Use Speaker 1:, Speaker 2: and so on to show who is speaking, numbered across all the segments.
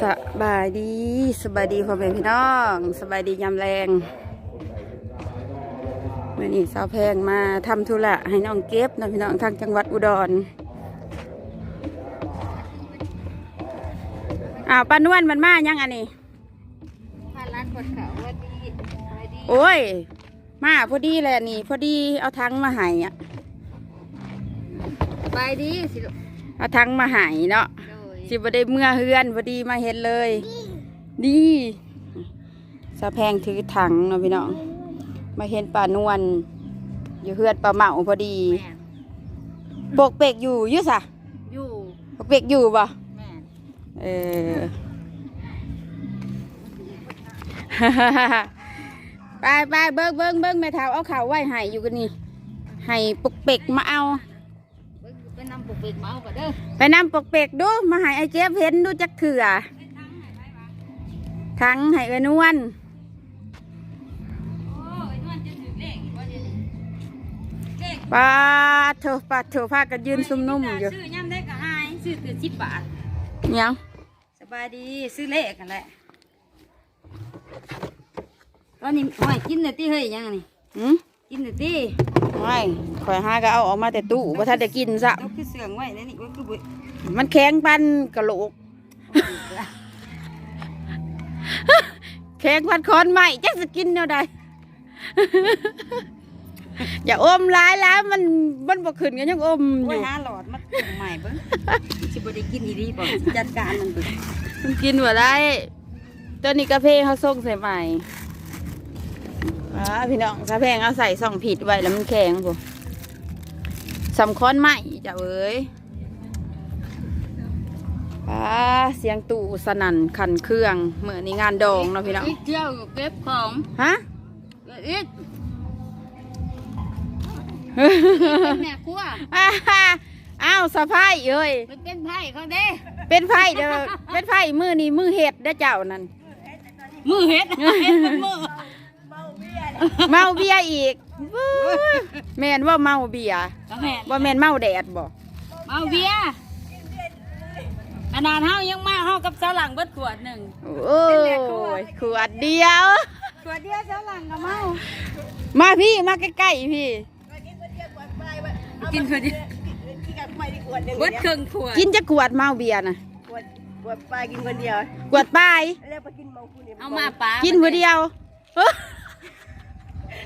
Speaker 1: สบายดีสบายดีพ่อแม่พี่น้องสบายดียามแรงเมื่อนี้สาวแพงมาทำธุระให้น้องเก็บนะพี่น้องทางจังหวัดอุดรอ้าวปานวลมันมายังอันนี้
Speaker 2: พาร้านกดเขาว่าดีไปดี
Speaker 1: โอ้ย มาพอดีเลยนี่ พอดีเอาทั้งมาให้อะ
Speaker 2: ไปดีสิลูก
Speaker 1: เอาทั้งมาให้เนาะ
Speaker 2: โดย
Speaker 1: สิบ่ได้เมื่อเฮือนพอดีมาเห็นเลย ดีสะแพงถือถังเนาะพี่น้อง มาเห็นป่านวลอยู่เฮือนปลาเหมาพอดี
Speaker 2: แม่
Speaker 1: ปกเปกอยู่อยุสะ
Speaker 2: อยู่
Speaker 1: ปกเปกอยู่บ่
Speaker 2: แม่
Speaker 1: เออ ไปไปเบิ้งเบิ้งเบิ้งแม่เท้าเอาข่าวไว้ให้อยู่กันนี่ให้ปกเปกมาเอา
Speaker 2: เบิ่งไปนำปุกเปิกเมาก็เด้อ
Speaker 1: ไปนำปกเปกดูมาให้ไอ้เจ๊เห็นดูจักเถื่อทั้งให้เอ้นวล
Speaker 2: โอ้ยนวลจะถือเลขว่าเดี๋ยวนี้เลข
Speaker 1: ปาเถอะปาเถอะพากันยืนซุ่มนุ่มอยู่
Speaker 2: ซื้อย่ำได้ก็หายซื้อตัวสิบบาท
Speaker 1: ยัง
Speaker 2: สบายดีซื้อเลขกันแหละตอนนี้โอ้ยกินแต่ที่เฮ้ยยังนี่
Speaker 1: หืม
Speaker 2: กินแต่ที่
Speaker 1: ไม่ข่อยหาก็เอาออกมาแต่ตู้ว่าถ้าได้กินซะ
Speaker 2: เราคือเสื่องไว้แล้วนี่ว่าคือบุ
Speaker 1: มันแข็งปันกะโหลก แข็งพันคอนใหม่จักสกินเนาใดอย่าอมร้ายแล้วมันมันบ่ขึ้นกันยังอมอ
Speaker 2: โอ้ย
Speaker 1: ยู่
Speaker 2: หาหลอดมาตุ่มใหม่เบิ้งสิบ่ได้กินอีดีบ่สิจัดการมันเบิ่ง
Speaker 1: มันกินบ่ได้ตัวนี้กาแฟเขาส่งใส่ใหม่ อ่าพี่น้องกาแฟเอาใส่ส่องผิดไว้แล้วมันแข็งผมสำค้อนใหม่จ้ะเอ้ยอ่าเสียงตู่สนั่นขันเครื่องเหมือนในงานดองเนาะพี่น้อง
Speaker 2: อีกเที่ยวเก็บของ
Speaker 1: ฮะ
Speaker 2: อีกเป็นแม่ครัว
Speaker 1: อ้าอ้าวสะพายเอ้ย
Speaker 2: เป็นเป็นไผ่เขาเด้
Speaker 1: เป็นไผ่เด้อเป็นไผ่มือนี่มือเห็ดเด้อเจ้านั่น
Speaker 2: มือเฮ็ดเฮ็ดเป็นมือ
Speaker 1: เมาเบียร์อีกวู้ยแม่นว่าเมาเบียร์
Speaker 2: ก็แม่น
Speaker 1: ว่าแม่นเมาแดดบ่
Speaker 2: เมาเบียร์ขนาดเฮายังมาเฮากับสาวหลังเบิดขวดหนึ่ง
Speaker 1: โอ้ยขวดเดียว
Speaker 2: ขวดเดียวสาวหลังก็เมา
Speaker 1: มาพี่มาใกล้ๆพี่
Speaker 2: กินขวดเดียวเบิดครึ่งขวด
Speaker 1: กินจะขวดเมาเบียร์นะ
Speaker 3: ปวดปวดปลากินคนเดียว
Speaker 1: ขวดปลาย
Speaker 3: แล้วไปกินเมาคุณเนี่ย
Speaker 2: เอามาปา
Speaker 1: กิ
Speaker 2: กิ
Speaker 1: นผู้เดียวเอ้อ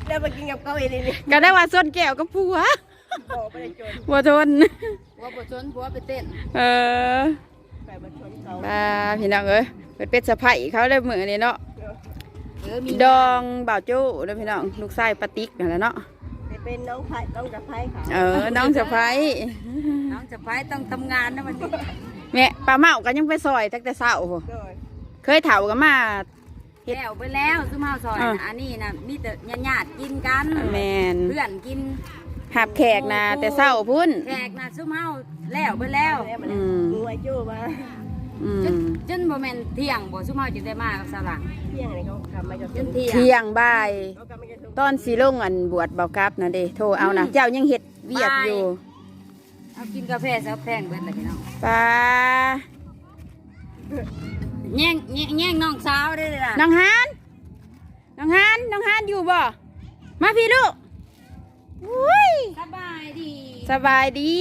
Speaker 3: แล้วไปกินกับเขาเองนี่
Speaker 1: ก็ได้ว่าส้นแก้วกับผัว
Speaker 3: บอกไปเลยจน
Speaker 1: ผัวทน
Speaker 2: หัวบ่ชนหัวไปเต้น
Speaker 1: เออ
Speaker 3: ไปมาชนเขา
Speaker 1: ป้าพี่น้องเอ้ยเปิดเป็ดสะไพเขาได้มือนี่เนาะ
Speaker 2: เออมี
Speaker 1: ดองบ่าวโจ้เด้อพี่น้องลูกชายปาติ๊กนั่นแหละเนาะ
Speaker 3: ไปเป็นน้องไผ่น้องสะพ้ายเขา
Speaker 1: เออน้องสะไพ
Speaker 2: น้องสะพ้ายต้องทำงานนะวันนี้
Speaker 1: แม่ป้าเมาก็ยังไปซอยตั้งแต่เช้าโห
Speaker 3: โดย
Speaker 1: เคยเถากันมา เฮ็ด
Speaker 2: แล้วไปแล้วซุมเฮาซอย
Speaker 1: อะ
Speaker 2: น่ะอันนี้น่ะมีแต่ญาติๆกินกัน
Speaker 1: แมน
Speaker 2: เพื่อนกิน
Speaker 1: หับแขกนะแต่เช้าพุ่น
Speaker 2: แขกน่ะซุมเฮาแล้วไปแล้ว
Speaker 3: แล้วมัน
Speaker 1: อืม
Speaker 3: งูไอ้จู้มา
Speaker 1: อื
Speaker 2: จน
Speaker 1: ม
Speaker 2: จนบ่แม่นเที่ยงบ่ซุมเฮาจึงได้มากับสาวหลัง
Speaker 3: เที่ยงอะไรเขาทำมาจน
Speaker 2: จนเที่ยง
Speaker 1: เที่ยงบ่าย
Speaker 3: เขากำไม่จะทุก
Speaker 1: ตอนสีลงอันบวชเบากรับนะเด้โทรเอานะเจ้ายังเฮ็ดเวียกอยู่
Speaker 2: เอากินกาแฟซะแพงเบิดเลยพี่น้อง
Speaker 1: ป้า
Speaker 2: แย่งแย่งแย่งน้องสาวได้เลยล่ะ
Speaker 1: น้องฮานน้องฮานน้องฮานอยู่บ่ มาพี่ลูกอุ้ย
Speaker 2: สบายดี
Speaker 1: สบายดี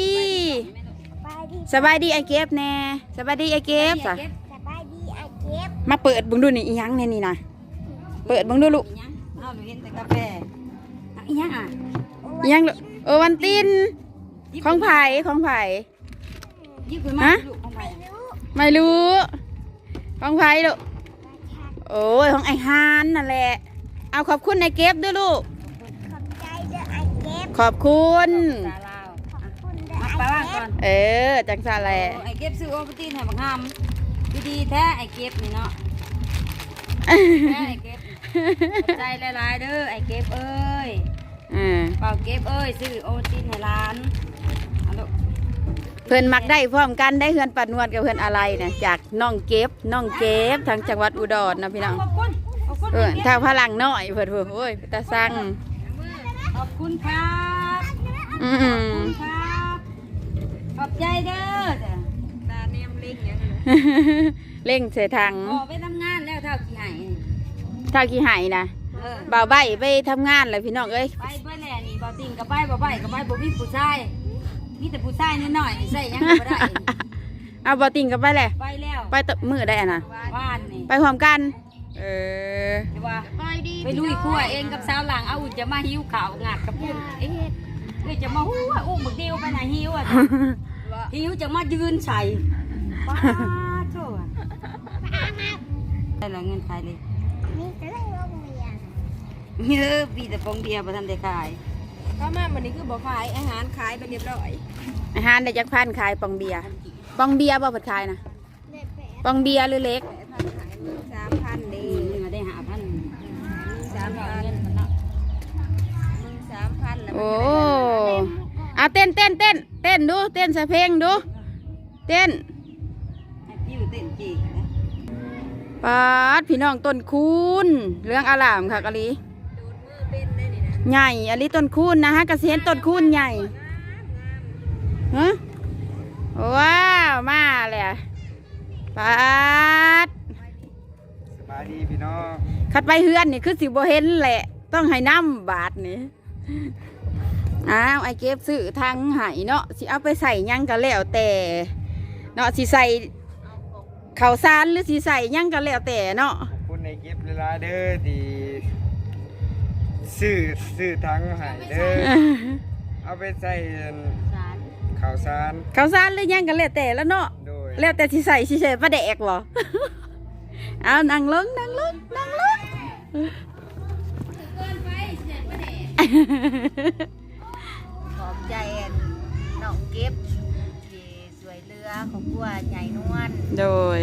Speaker 3: ไปดิ
Speaker 1: สบายดีไอเก็บแน่สบายดีไอเก็บจ้ะ
Speaker 3: สบายดีไอ้เก็บ
Speaker 1: มาเปิดเบิ่งดูนี่อีหยังแน่นี่นะเปิดเบิ่งดูลูก
Speaker 2: อีหยังเอาหนูเห็นแต่กาแฟอะอีหยังอะ
Speaker 1: อีหยังลูกเออวันตินของไผ่ของไผ่
Speaker 2: ยิบขึ้นมา
Speaker 1: ฮะ
Speaker 2: ลูกของใคร
Speaker 1: ไม่รู้ของไผ่ลูกโอ้ยของไอฮานนั่นแหละ เอาขอบคุณไอเก็บด้วยลูก
Speaker 3: ขอบใจเด้อไอ้เก็บ
Speaker 1: ขอบคุณ
Speaker 2: ตาลาว
Speaker 3: ขอบคุณเด้อ
Speaker 2: มา
Speaker 3: ไอ้
Speaker 2: ไปว่าง
Speaker 3: เก็
Speaker 2: ก่
Speaker 3: บ
Speaker 2: อน
Speaker 1: เออ จังซาแหละ
Speaker 2: โอ้ไอเก็บซื้อโอวัลตินให้บักฮำดีๆแท้ไอเก็บนี่เนาะแท้ไอเก็บขอบใจหลายๆเด้อไอเก็บเอ้ย
Speaker 1: อ่า
Speaker 2: เปล่าเก็บเอ้ยซื้อโอวัลตินให้ร้านเอาลูก
Speaker 1: เพื่อนมักได้พร้อมกันได้เพื่อนปัดนวดกับเพื่อนอะไรนะจากน้องเก็บน้องเก็บทางจังหวัดอุดรนะพี่น้อง
Speaker 2: ขอบคุณขอบคุณ
Speaker 1: เออทางพลังน้อยเพื่อนเพื่อนโอ้ยตาสั่ง
Speaker 2: ขอบคุณครับ
Speaker 1: อื
Speaker 2: ขอบ
Speaker 1: ม
Speaker 2: คุณครับขอบใจเด้อจ้ะตาเนียมลิงอย่างนี้
Speaker 1: เร่งใส่ถัง
Speaker 2: พอไปทำงานแล้วเท่ากี่ไห
Speaker 1: ถ้าขี้หายนะ
Speaker 2: เออ
Speaker 1: บ่าวใบไปทำงานเลยพี่น้องเอ้ย
Speaker 2: ไปเพื่อแหล่นี่บ่ติงกับไปบ่ไปกับไปบ่มีผู้ชาย มีแต่ผู้ชายนิดหน่อยนี่ใส่หยังก็บ่ได้
Speaker 1: เอาบ่ติงกันไปแหละ
Speaker 2: ไปแล้ว
Speaker 1: ไปตบมือได้อะนะ
Speaker 2: บ้านนี่
Speaker 1: ไปพร้อมกัน เออ
Speaker 2: แต่ว่าไปลุยครัวเองกับสาวหลังเอาอุ่นจะมาหิวข่าวงาดกับพุ่นเอ๊ะเอ้ยจะมาหู้ว่าอุ้มบักเดียวไปไหนหิวอะหิวจะมายืนใส่ป้าโถ่อะได้ละเงินขายเลย
Speaker 3: นี่จะได้โรงเรียน
Speaker 2: เยอะปีแต่ปองเดียวประทันได้ขาย
Speaker 4: ก็มาวันนี้คือบอกขายอาหารขายไปเรียบร้อย
Speaker 1: อาหารได้จักพันขายปองเบียร์ปองเบียร์บ่เปิดขายนะ
Speaker 3: เด็กแปด
Speaker 1: ปองเบียร์หรือเล็ก
Speaker 4: สามพันดี
Speaker 2: นี่มาได้หาพัน
Speaker 4: สามพัน
Speaker 2: เงินมันเนาะ
Speaker 4: มึงสามพันแล้ว
Speaker 1: โอ้เอาเต้นเต้นเต้นเต้นดูเต้นใส่เพลงดู เต้น
Speaker 2: ให้พี่อยู่เต้นจีกนะ
Speaker 1: ปาดพี่น้องต้นคูณเรื่องอารามค่ะกะลี ใหญ่อลีต้นคูณนะฮะกระเซียนต้นคูณใหญ่ฮะว้าวมาเลยอะปาด
Speaker 5: สบายดีพี่น้อง
Speaker 1: คัดไปเฮือนนี่คือสิบ่เห็นแหละ ต้องให้น้ำบาทนี่อ้าวไอเก็บซื้อทางไห้เนาะสิเอาไปใส่หยังก็แล้วแต่เนาะสิใส่ข้าวสารหรือสิใส่หยังก็แล้วแต่เนาะ
Speaker 5: ขอบคุณในเก็บเวลาเด้อที่ ซื้อซื้อทั้งใหายเด้อเอาไปใส่
Speaker 2: สาร
Speaker 5: ข้าวสาร
Speaker 1: ข้าวสารหรือหยังก็แล้วแต่แล้วเนาะ
Speaker 5: โดย
Speaker 1: แล้วแต่สิใส่สิใส่ปลาแดกบ่เอานั่งลงนั่งลงนั่งลง
Speaker 4: ขอบใจน้องเก็บที่สวยเรือของกัวใหญ่นวล
Speaker 1: โดย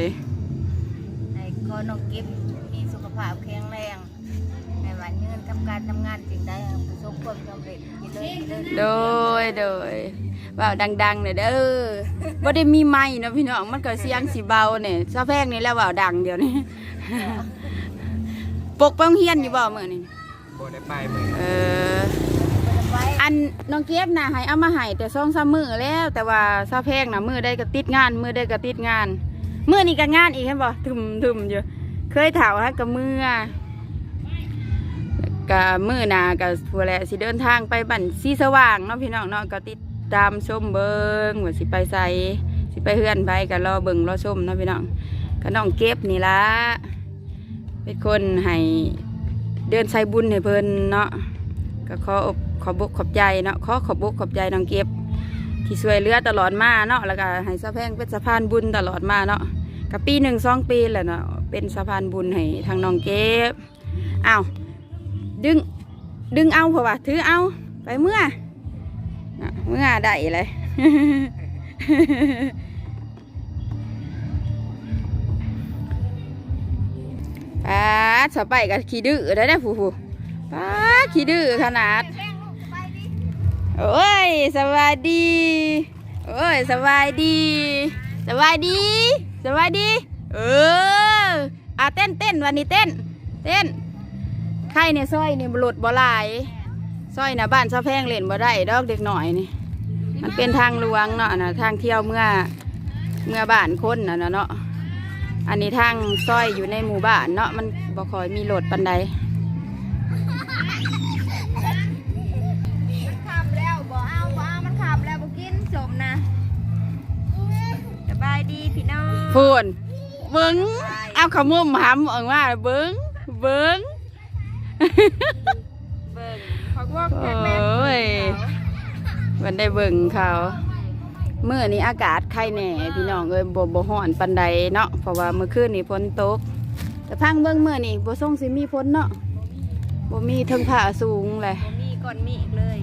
Speaker 4: ให้ก็น้องเก็บมีสุขภาพแข็งแรงในวันยืน ทำการทำงานสิ่งใดประสบความสำเร็จกินเลยกินเลย
Speaker 1: โดยโดยว่าวดังๆเนี่ยเด้อบ่ได้มีไม้เนาะพี่น้องมันก็เสียงสิเบาเนี่ยซะแพงนี่แหล้วว่าวดังเดี๋ยวนี้ปกไปโรงเฮียนอยู่บ่มื้อนี้
Speaker 5: บ่ได้ไปมือ
Speaker 1: เอออันน้องเก็บน่ะให้เอามาให้แต่2 3มื้อแล้ว แต่ว่าซะแพงน่ะมื้อใดก็ติดงานมื้อใดก็ติดงานมื้อนี้ก็งานอีกเห็นบ่ทึมๆอยู่เคยถามฮะกับมื้อ ก็มื้อหนาก็พัวแหละสิเดินทางไปบั่นสีสว่างเนาะพี่น้องเนาะก็ติดตามชมเบิงว่าสิไปใส่สิไปเฮือนไปก็รอเบิงรอชมเนาะพี่น้องก็น้องเก็บนี่ละเป็นคนให้เดินใส่บุญให้เพิ่นเนาะก็ขออบขอบอกขอบใจเนาะขอขอบอกขอบใจน้องเก็บ ที่ช่วยเหลือตลอดมาเนาะแล้วก็ให้สะแพงเป็นสะพานบุญตลอดมาเนาะกับปีหนึ่งสองปีแหละเนาะเป็นสะพานบุญให้ทางน้องเก็บอ้าว ดึง ดึงเอาเพราะว่าถือเอา ไปเมื่อ เมื่อได้เลย ป้าดสไปกับขี้ดื้อได้ได้ผู้ผู้ป้าขี้ดื้อขนาด โอ้ยสบายดี โอ้ยสบายดี สบายดี สบายดี เอออะเต้นเต้นวันนี้เต้น เต้น ใครเนี่ยซอยนี่บหลุดบ่หลายซอยนะบ้านซะแพงเล่นบ่ได้ดอกเด็กหน่อยนี่ มันเป็นทางหลวงเนาะนะทางเที่ยวเมื่อเมื่อบ้านคนนะนะเนาะอันนี้ทางซอยอยู่ในหมู่บ้านเนาะมันบ่ค่อยมีรถปันใด
Speaker 4: ขับแล้วบ่เอาบ่เอามันขับแล้วบ่กินสมนะสบายดีพี่น้อง
Speaker 1: พูนเบิ้งเอาขมุมหำออกมาเบิ้งเบิ้ง
Speaker 4: เบิ่งเขาก็ว่า
Speaker 1: โอ
Speaker 4: แม่แม่้
Speaker 1: ย มันได้เบิ่งเขาเมื่อนี้อากาศใครแหน่พี่น้องเอ้ยบ่บ่ฮ้อนปันใดเนาะเพราะว่าเมื่อคืนนี้ฝนตก แต่พังเบิ่งเมื่อนี้บ่ส่งสิมีฝนเนาะบ่มีเทิงผ้าสูงเลย
Speaker 4: บ่มีก่อนมีอีกเลย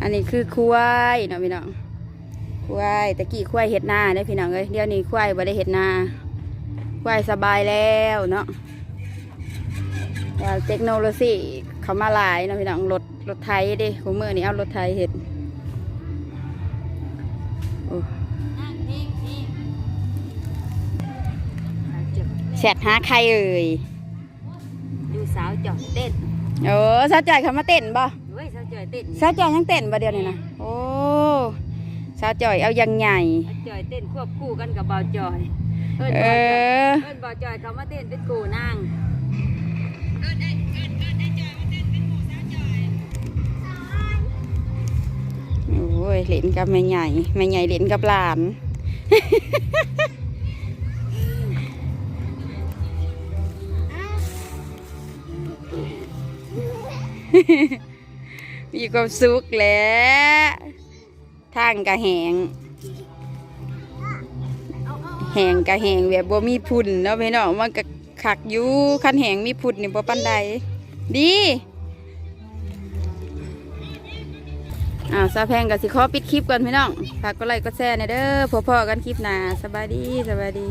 Speaker 1: อันนี้คือควายเนาะพี่น้องควายตะกี้ควายเห็ดนาเด้อพี่น้องเอ้ยเดี๋ยวนี้ควายบ่ได้เห็ดนา ควายสบายแล้วเนาะว่าเทคโนโลยีเขามาหลายเนาะพี่น้องรถรถไทยเดิคูมือนี้เอารถไทยเห็ดโอ้
Speaker 2: นั่งนี่นี่
Speaker 1: แชทหาใครเอ่ย
Speaker 2: ดูสาวจอดเต้น
Speaker 1: โอ้สาวจ่อยเขามาเต้นบ่
Speaker 2: เว้ยสาวจอยเต้น
Speaker 1: สาวจ่อยยังเต้นบ่เดียวนี้นะโอ้สาวจ่อยเอาอยังใหญ่
Speaker 2: อาจอยเต้นควบคู่กันกับเบาจอย เอิ้น
Speaker 1: เอ
Speaker 2: เบาจอย
Speaker 1: อ
Speaker 2: เอิ้นเบาจอยเขามาเต้นเป็นกูนาง
Speaker 1: โอ้ยเล่นกับแม่ใหญ่แม่ใหญ่เล่นกับหลานมีความสุขแหล้วทางกะแหง แหงกะแหงแบบบ่มีพุ่นเนาะพี่น้องมันก็ขักอยู่ขันแหงมีพุ่นนี่บ่ปันใดดีอ้าวซาแพงกับสิขอปิดคลิปก่อนพี่น้องฝากกดไลค์กดแชร์หน่ยเด้อพอๆกันคลิปหน้าสบายดีสบายดี